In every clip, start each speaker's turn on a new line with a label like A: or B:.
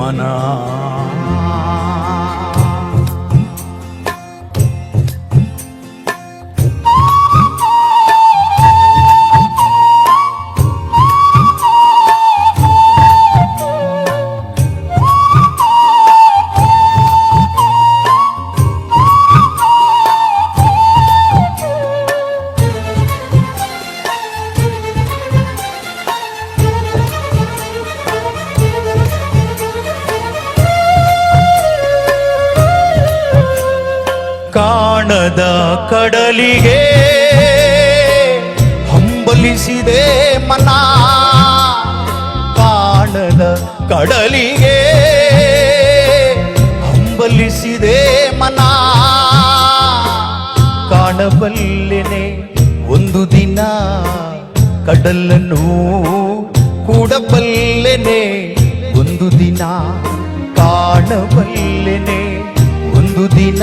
A: ಮನ ಕಾಣದ ಕಡಲಿಗೆ ಹಂಬಲಿಸಿದೆ ಮನ. ಕಾಣದ ಕಡಲಿಗೆ ಹಂಬಲಿಸಿದೆ ಮನ. ಕಾಣಬಲ್ಲೆನೆ ಒಂದು ದಿನ ಕಡಲನ್ನು ಕೂಡಬಲ್ಲೆನೆ ಒಂದು ದಿನ ಕಾಣಬಲ್ಲೆನೆ ಒಂದು ದಿನ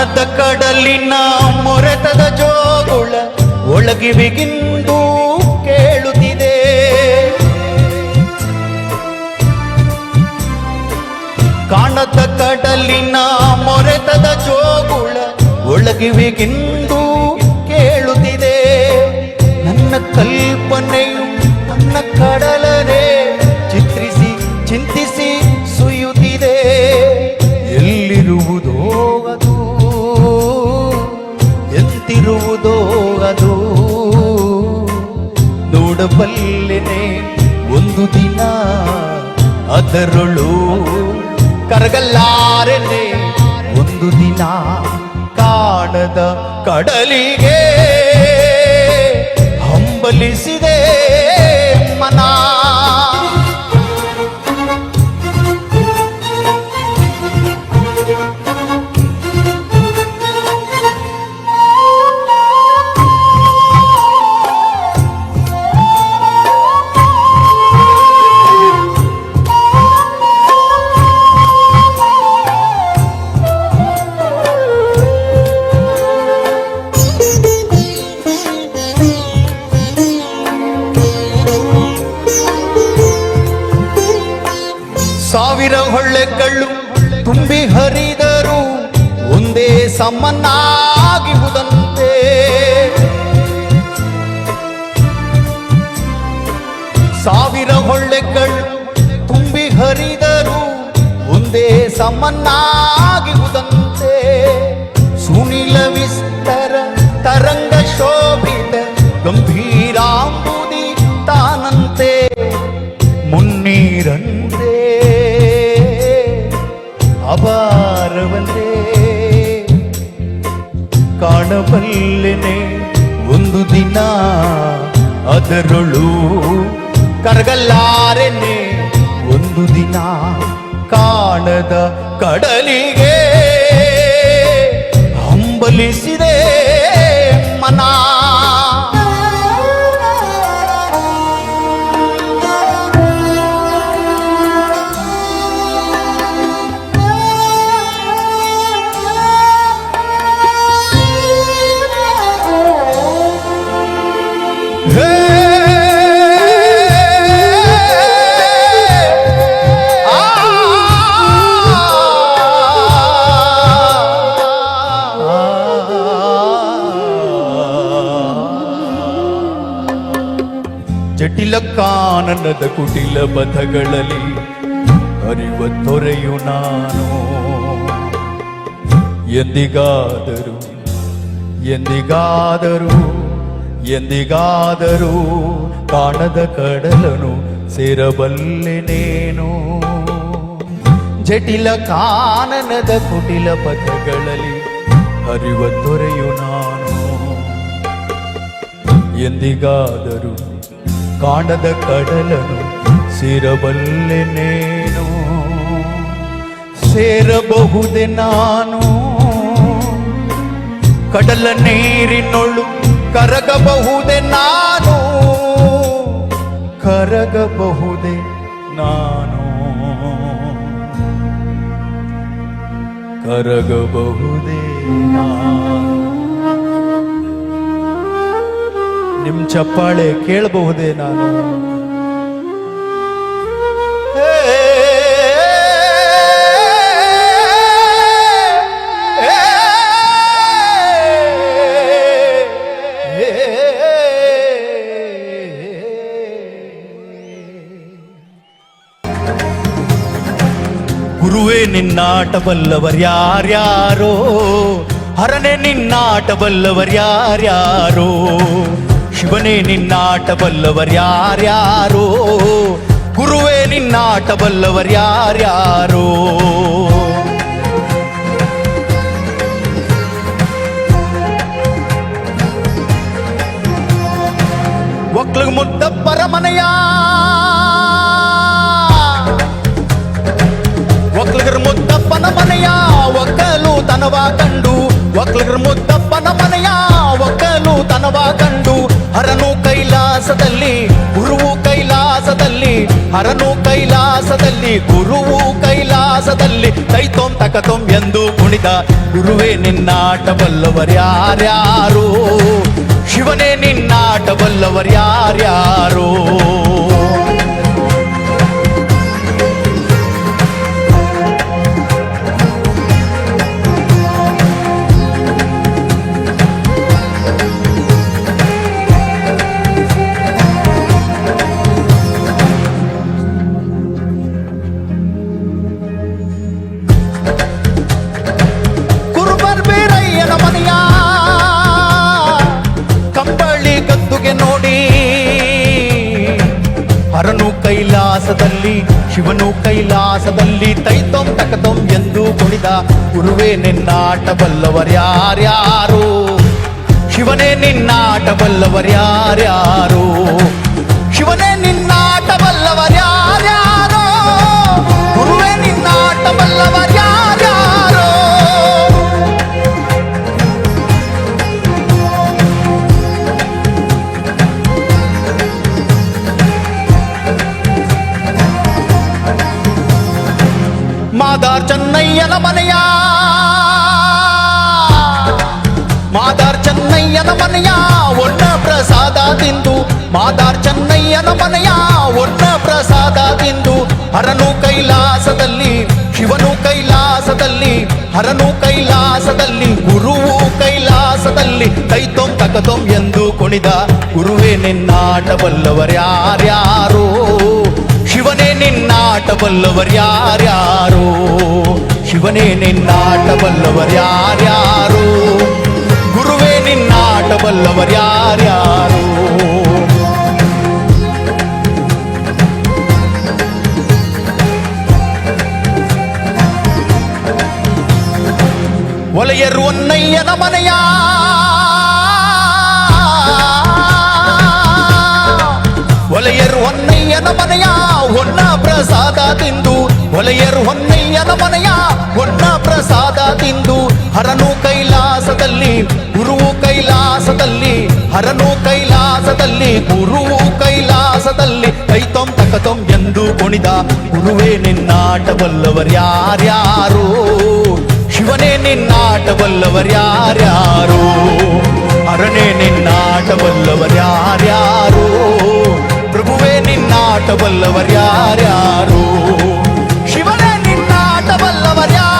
A: ಕಾಣದ ಕಡಲಿನ ಮೊರೆತದ ಜೋಗುಳ ಒಳಗಿವಿಗಿಂದು ಕೇಳುತ್ತಿದೆ. ಕಾಣದ ಕಡಲಿನ ಮೊರೆತದ ಜೋಗುಳ ಒಳಗಿವಿಗಿಂದು ಕೇಳುತ್ತಿದೆ. ನನ್ನ ಕಲ್ಪನೆಯು ನನ್ನ ಕಡಲನೆ. ನೋಡಬಲ್ಲೆನೆ ಒಂದು ದಿನ ಅದರಳು ಕರಗಲ್ಲಾರೆನೆ ಒಂದು ದಿನ ಕಾಣದ ಕಡಲಿಗೆ ಹಂಬಲಿಸಿದೆ ಹೊಳ್ಳೆಗಳು ತುಂಬಿ ಹರಿದರು, ಒಂದೇ ಸಮನಾಗಿರುವುದಂತೆ. ಸಾವಿರ ಹೊಳ್ಳೆಗಳು ತುಂಬಿ ಹರಿದರು, ಒಂದೇ ಸಮನಾಗಿರುವುದಂತೆ. ಸುನಿಲ ವಿಸ್ತರ ತರಂಗ ಶೋಭಿತ ಗಂಭೀರಾಂಬುದಿ ತಾನಂತೆ. ಮುನ್ನೀರಂತೆ ಕಾಣಬಲ್ಲೆನೆ ಒಂದು ದಿನ ಅದರೊಳು ಕರಗಲ್ಲಾರೆನೆ ಒಂದು ದಿನ ಕಾಣದ ಕಡಲಿಗೆ ಹಂಬಲಿಸಿದೆ ಕಾನನದ ಕುಟಿಲ ಪಥಗಳಲ್ಲಿ ಅರಿವ ತೊರೆಯು ನಾನು. ಎಂದಿಗಾದರೂ ಎಂದಿಗಾದರೂ ಎಂದಿಗಾದರೂ ಕಾಣದ ಕಡಲನು ಸೇರಬಲ್ಲೆನೇನು ಜಟಿಲ ಕಾನನದ ಕುಟಿಲ ಪಥಗಳಲ್ಲಿ ಅರಿವ ತೊರೆಯು ನಾನು. ಎಂದಿಗಾದರೂ ಕಾಣದ ಕಡಲನು ಸೇರಬಲ್ಲೆನೇನು ಸೇರಬಹುದೆ ನಾನು. ಕಡಲ ನೀರಿನೊಳು ಕರಗಬಹುದೆ ನಾನು. ಕರಗಬಹುದೆ ನಾನು. ಕರಗಬಹುದೇ ನಾನು. ನಿಮ್ ಚಪ್ಪಾಳೆ ಕೇಳಬಹುದೇ ನಾನು ಹೇ, ಹೇ, ಗುರುವೇ ನಿನ್ನಾಟ ಬಲ್ಲವರ್ಯಾರ್ಯಾರೋ ಹರನೆ ನಿನ್ನಾಟ ಬಲ್ಲವರ್ಯಾರ್ಯಾರೋ ಶಿವನೇ ನಿನ್ನಾಟ ಬಲ್ಲವರ್ಯಾರ್ಯಾರೋ ಗುರುವೇ ನಿನ್ನಾಟ ಬಲ್ಲವರ್ಯಾರ್ಯಾರೋ ಒಕ್ಳಿಗೆ ಮುದ್ದಪ್ಪರ ಮನೆಯ ಒಕ್ಲಿಗರ ಮುದ್ದಪ್ಪನ ಮನೆಯ ಒಕ್ಕಲು ತನವ ಕಂಡು ಒಕ್ಲಿಗರ ಮುದ್ದಪ್ಪನ ಮನೆಯ ಒಕ್ಕಲು ತನವ ಕಂಡು ಹರನು ಕೈಲಾಸದಲ್ಲಿ, ಗುರುವು ಕೈಲಾಸದಲ್ಲಿ, ಹರನು ಕೈಲಾಸದಲ್ಲಿ, ಗುರುವು ಕೈಲಾಸದಲ್ಲಿ ಕೈತೊಂ ತಕತೊಂ ಎಂದು ಕುಣಿದ ಗುರುವೇ ನಿನ್ನಾಟ ಬಲ್ಲವರ್ಯಾರ್ಯಾರು ಶಿವನೇ ನಿನ್ನಾಟ ಕೈಲಾಸದಲ್ಲಿ ಶಿವನು ಕೈಲಾಸದಲ್ಲಿ ತೈತೊಂ ತಕತೊಂ ಎಂದು ಕುಣಿದ ಗುರುವೇ ನಿನ್ನಾಟಬಲ್ಲವರ್ಯಾರ್ಯಾರು ಶಿವನೇ ನಿನ್ನಾಟಬಲ್ಲವರ್ಯಾರ್ಯಾರೋ ಶಿವನೇ ನಿನ್ನಾಟ ಬಲ್ಲವರ್ಯಾರ್ಯಾರೋ ಗುರುವೇ ನಿನ್ನಾಟ ಮಾದಾರ್ ಚೆನ್ನಯ್ಯನ ಮನೆಯ. ಮಾದಾರ್ ಚೆನ್ನಯ್ಯನ ಮನೆಯ ಒಣ್ಣ ಪ್ರಸಾದ ತಿಂದು ಮಾದಾರ್ ಚೆನ್ನಯ್ಯನ ಮನೆಯ ಒಣ್ಣ ಪ್ರಸಾದ ತಿಂದು ಹರನು ಕೈಲಾಸದಲ್ಲಿ, ಶಿವನು ಕೈಲಾಸದಲ್ಲಿ, ಹರನು ಕೈಲಾಸದಲ್ಲಿ, ಗುರುವು ಕೈಲಾಸದಲ್ಲಿ ಕೈತೊಂ ತಕತೊಂ ಎಂದು ಕುಣಿದ ಗುರುವೇ ನಿನ್ನಾಟ ಬಲ್ಲವರ್ಯಾರ್ಯಾರೋ ಶಿವನೇ ನಿನ್ನಾಟ ಬಲ್ಲವರ್ಯಾರ್ಯಾರೋ ಶಿವನೇ ನಿನ್ನಾಟ ಬಲ್ಲವರ್ಯಾರ್ಯಾರೋ ಗುರುವೇ ನಿನ್ನಾಟ ಬಲ್ಲವರ್ಯಾರ್ಯಾರೋ ಒಲೆಯರು ಒನ್ನಯ್ಯನ ಮನೆಯ ಒಲೆಯರು ಹೊನ್ನಯ್ಯನ ಹೊನ್ನ ಪ್ರಸಾದ ತಿಂದು, ಒಲೆಯರು ಹೊನ್ನಯ್ಯನ ಮನೆಯ ಹೊನ್ನ ಪ್ರಸಾದ ತಿಂದು, ಹರನು ಕೈಲಾಸದಲ್ಲಿ, ಗುರುವು ಕೈಲಾಸದಲ್ಲಿ, ಹರನು ಕೈಲಾಸದಲ್ಲಿ, ಗುರುವು ಕೈಲಾಸದಲ್ಲಿ ಕೈತೊಂ ತಕತೊಂ ಎಂದು ಕುಣಿದ ಗುರುವೇ ನಿನ್ನಾಟ ಬಲ್ಲವರ್ಯಾರ್ಯಾರೋ ಶಿವನೇ ನಿನ್ನಾಟ ಬಲ್ಲವರ್ಯಾರ್ಯಾರೋ ಹರನೇ ಆಟವಲ್ಲವರ್ಯಾರ್ಯಾರೋ ಶಿವನೇ ನಿನ್ನಾಟವಲ್ಲವರ್ಯಾರು